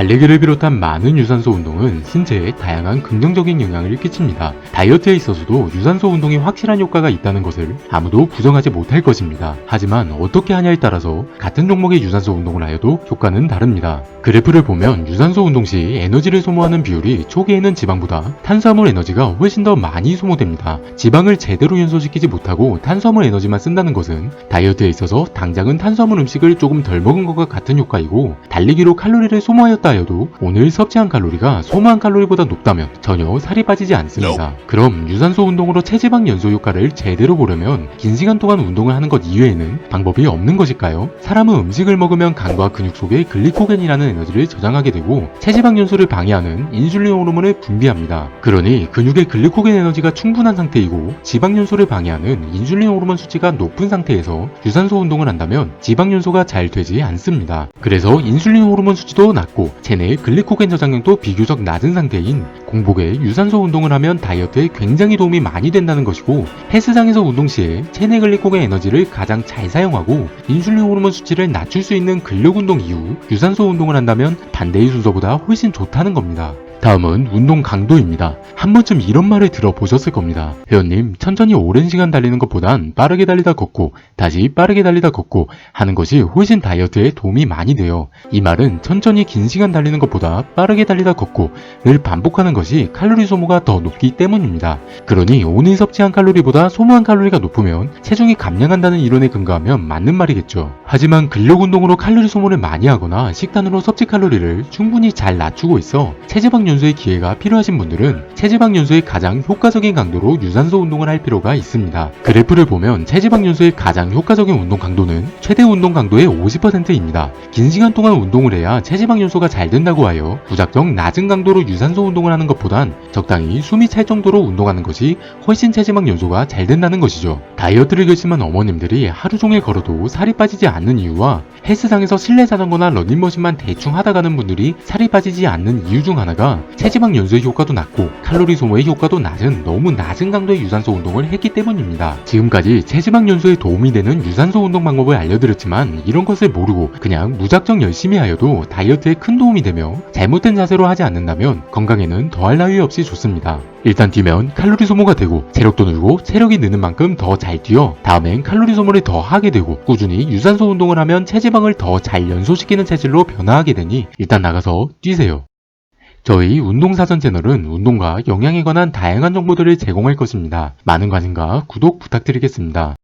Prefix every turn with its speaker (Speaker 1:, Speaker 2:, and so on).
Speaker 1: 달리기를 비롯한 많은 유산소 운동은 신체에 다양한 긍정적인 영향을 끼칩니다. 다이어트에 있어서도 유산소 운동이 확실한 효과가 있다는 것을 아무도 부정하지 못할 것입니다. 하지만 어떻게 하냐에 따라서 같은 종목의 유산소 운동을 하여도 효과는 다릅니다. 그래프를 보면 유산소 운동 시 에너지를 소모하는 비율이 초기에는 지방보다 탄수화물 에너지가 훨씬 더 많이 소모됩니다. 지방을 제대로 연소시키지 못하고 탄수화물 에너지만 쓴다는 것은 다이어트에 있어서 당장은 탄수화물 음식을 조금 덜 먹은 것과 같은 효과이고 달리기로 칼로리를 소모하였다 하여도 오늘 섭취한 칼로리가 소모한 칼로리보다 높다면 전혀 살이 빠지지 않습니다. 그럼 유산소 운동으로 체지방 연소 효과를 제대로 보려면 긴 시간 동안 운동을 하는 것 이외에는 방법이 없는 것일까요? 사람은 음식을 먹으면 간과 근육 속에 글리코겐이라는 에너지를 저장하게 되고 체지방 연소를 방해하는 인슐린 호르몬을 분비합니다. 그러니 근육의 글리코겐 에너지가 충분한 상태이고 지방 연소를 방해하는 인슐린 호르몬 수치가 높은 상태에서 유산소 운동을 한다면 지방 연소가 잘 되지 않습니다. 그래서 인슐린 호르몬 수치도 낮고 체내 글리코겐 저장량도 비교적 낮은 상태인 공복에 유산소 운동을 하면 다이어트에 굉장히 도움이 많이 된다는 것이고 헬스장에서 운동 시에 체내 글리코겐 에너지를 가장 잘 사용하고 인슐린 호르몬 수치를 낮출 수 있는 근력 운동 이후 유산소 운동을 한다면 반대의 순서보다 훨씬 좋다는 겁니다. 다음은 운동 강도입니다. 한 번쯤 이런 말을 들어보셨을 겁니다. 회원님, 천천히 오랜 시간 달리는 것보단 빠르게 달리다 걷고 다시 빠르게 달리다 걷고 하는 것이 훨씬 다이어트에 도움이 많이 돼요. 이 말은 천천히 긴 시간 달리는 것보다 빠르게 달리다 걷고 를 반복하는 것이 칼로리 소모가 더 높기 때문입니다. 그러니 오늘 섭취한 칼로리보다 소모한 칼로리가 높으면 체중이 감량한다는 이론에 근거하면 맞는 말이겠죠. 하지만 근력 운동으로 칼로리 소모를 많이 하거나 식단으로 섭취 칼로리를 충분히 잘 낮추고 있어 체지방 연소의 기회가 필요하신 분들은 체지방 연소의 가장 효과적인 강도로 유산소 운동을 할 필요가 있습니다. 그래프를 보면 체지방 연소의 가장 효과적인 운동 강도는 최대 운동 강도의 50%입니다. 긴 시간 동안 운동을 해야 체지방 연소가 잘 된다고 하여 무작정 낮은 강도로 유산소 운동을 하는 것보단 적당히 숨이 찰 정도로 운동하는 것이 훨씬 체지방 연소가 잘 된다는 것이죠. 다이어트를 결심한 어머님들이 하루 종일 걸어도 살이 빠지지 않는 이유와 헬스장에서 실내 자전거나 러닝머신만 대충 하다 가는 분들이 살이 빠지지 않는 이유 중 하나가 체지방 연소의 효과도 낮고 칼로리 소모의 효과도 낮은 너무 낮은 강도의 유산소 운동을 했기 때문입니다. 지금까지 체지방 연소에 도움이 되는 유산소 운동 방법을 알려드렸지만 이런 것을 모르고 그냥 무작정 열심히 하여도 다이어트에 큰 도움이 되며 잘못된 자세로 하지 않는다면 건강에는 더할 나위 없이 좋습니다. 일단 뛰면 칼로리 소모가 되고 체력도 늘고 체력이 느는 만큼 더 잘 뛰어 다음엔 칼로리 소모를 더 하게 되고 꾸준히 유산소 운동을 하면 체지방을 더 잘 연소시키는 체질로 변화하게 되니 일단 나가서 뛰세요. 저희 운동사전 채널은 운동과 영양에 관한 다양한 정보들을 제공할 것입니다. 많은 관심과 구독 부탁드리겠습니다.